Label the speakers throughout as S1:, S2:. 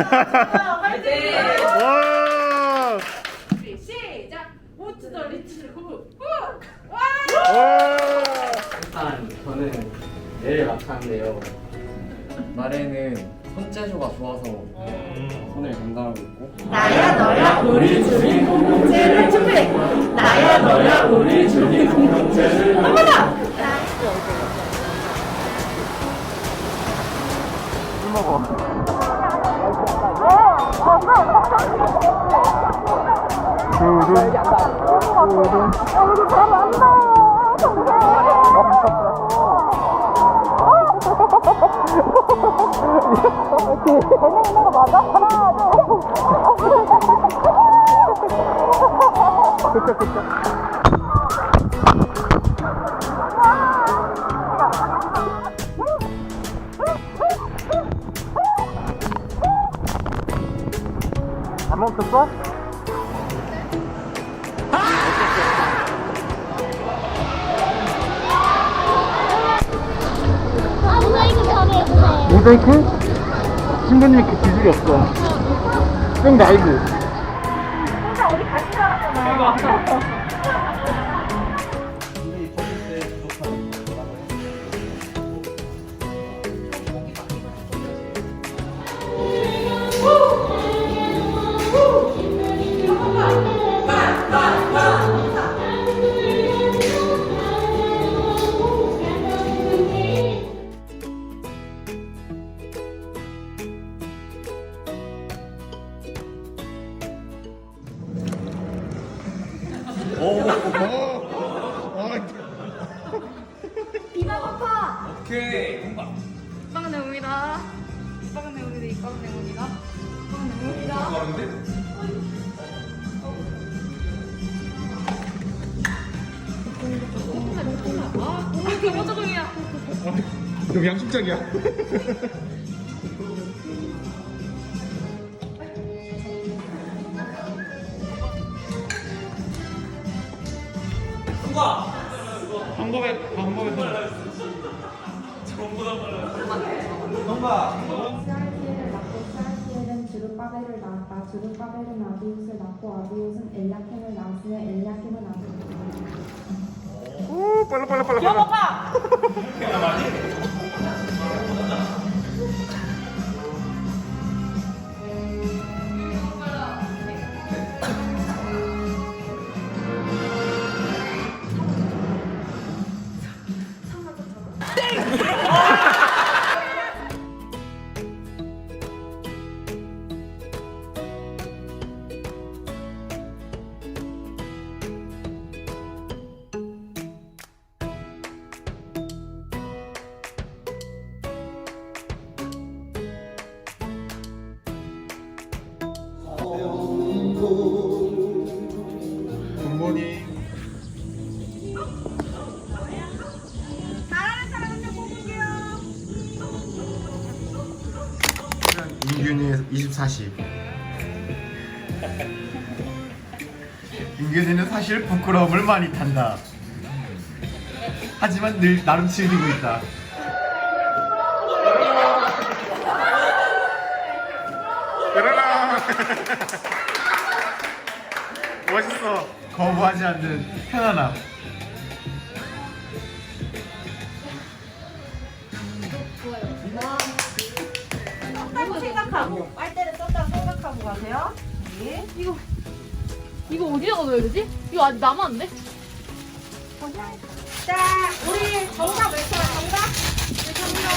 S1: 화이팅!
S2: 와!
S3: 시작. What's the? 와!
S2: 와!
S1: 일단 저는 내일 마카인데요. 말에는 손재주가 좋아서 손을 담당하고 있고
S3: 나야 너야 우리 주민 공동체를 축하해. 나야 너야 우리 주민 공동체를 한번더
S2: 밥
S4: 모자이크?
S2: 신부님 이렇게 기술이 없어. 형 말고.
S3: 빵은 내용이다. 빵은 내용이다. 이 빵은 내용이다. 빵은 내용이다. 아, 오늘 교보조정이야.
S2: 너 양심장이야. 방법에 방법에
S5: 사르피엘을 낳고 사르피엘은 드룹바벨을 낳았다. 드룹바벨은 아비웃을 낳고 아비웃은 엘야킴을 낳았으며 엘야킴은 아비웃을
S2: 오 빨라 빨라 빨라 빨라. 기억 오빠. 24시 윤교진은 사실 부끄러움을 많이 탄다. 하지만 늘 나름 즐기고 있다. 멋있어. 거부하지 않는 편안함.
S3: 생각하고 빨대를 썼다고 생각하고 가세요. 네.
S4: 이거, 이거 어디다가 넣어야 되지? 이거 아직 남았는데?
S3: 자, 우리 정답 외쳐요. 정답.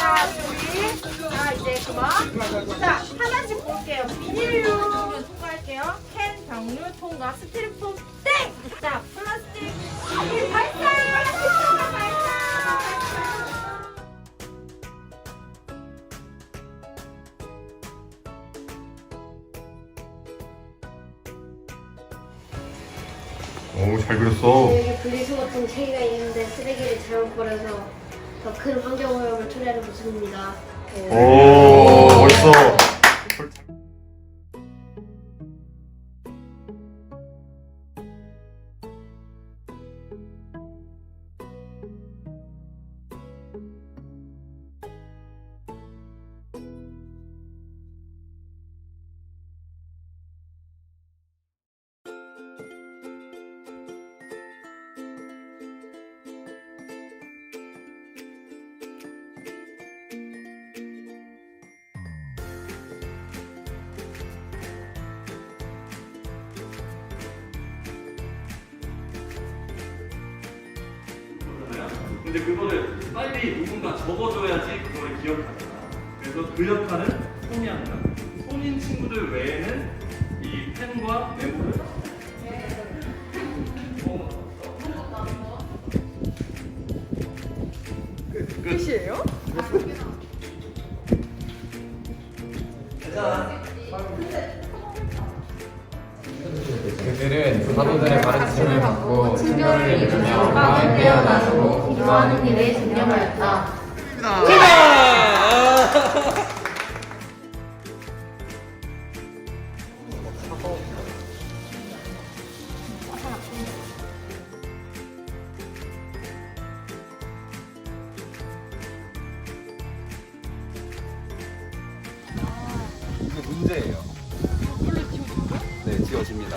S3: 하나, 둘. 자, 이제 그만. 자, 하나씩 볼게요. 비닐류 통과할게요. 캔, 병류 통과, 스티로폼 땡. 자, 플라스틱. 발사,
S2: 잘 그렸어.
S4: 여기 분리수 같은 체계가 있는데 쓰레기를 잘못 버려서 더 큰 환경오염을 초래하는 모습입니다.
S2: 오,
S6: 근데 그거를 빨리 누군가 적어줘야지 그거를 기억하잖아. 그래서 그 역할은 손이 한다. 손인 친구들 외에는 이 펜과 메모를
S7: 그들은 사도들 의 가르침을 받고 친교를 이루며 마을 되어 나누고 기도하는 일에 집념하였다.
S1: 이게 문제예요. 네, 지워집니다.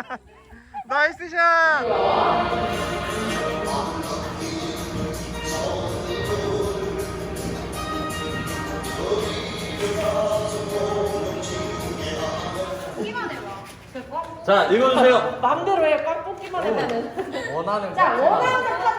S2: 나이스 샷.
S6: 자 읽어주세요.
S3: 마음대로 해. 꽉 뽑기만 하면은.
S1: 원하는
S3: 자, 원하는 파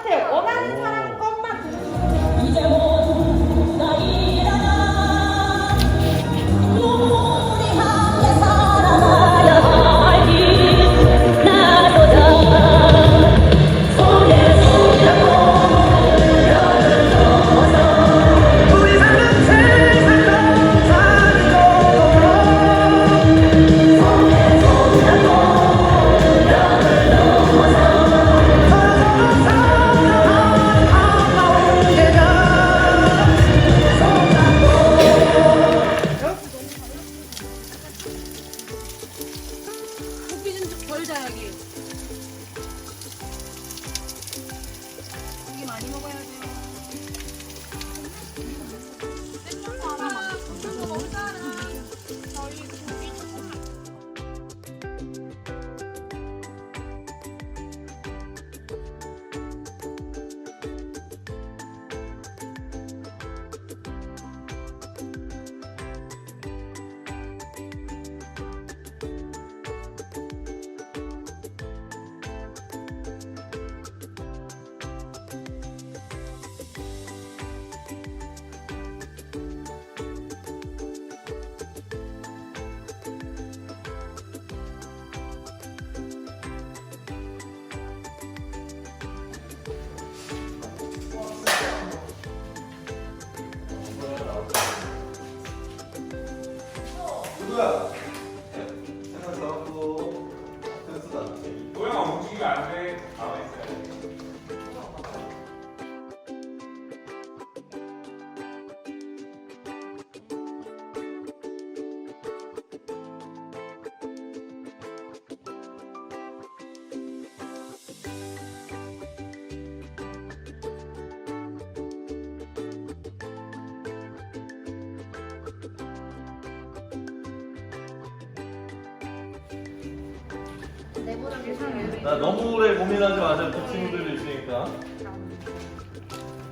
S6: 나 너무 오래 고민하지 마세요. 그 친구들도 있으니까.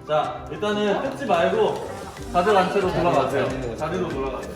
S6: 자, 일단은 뜯지 말고 다들 단체로 돌아가세요. 자리로 돌아가세요.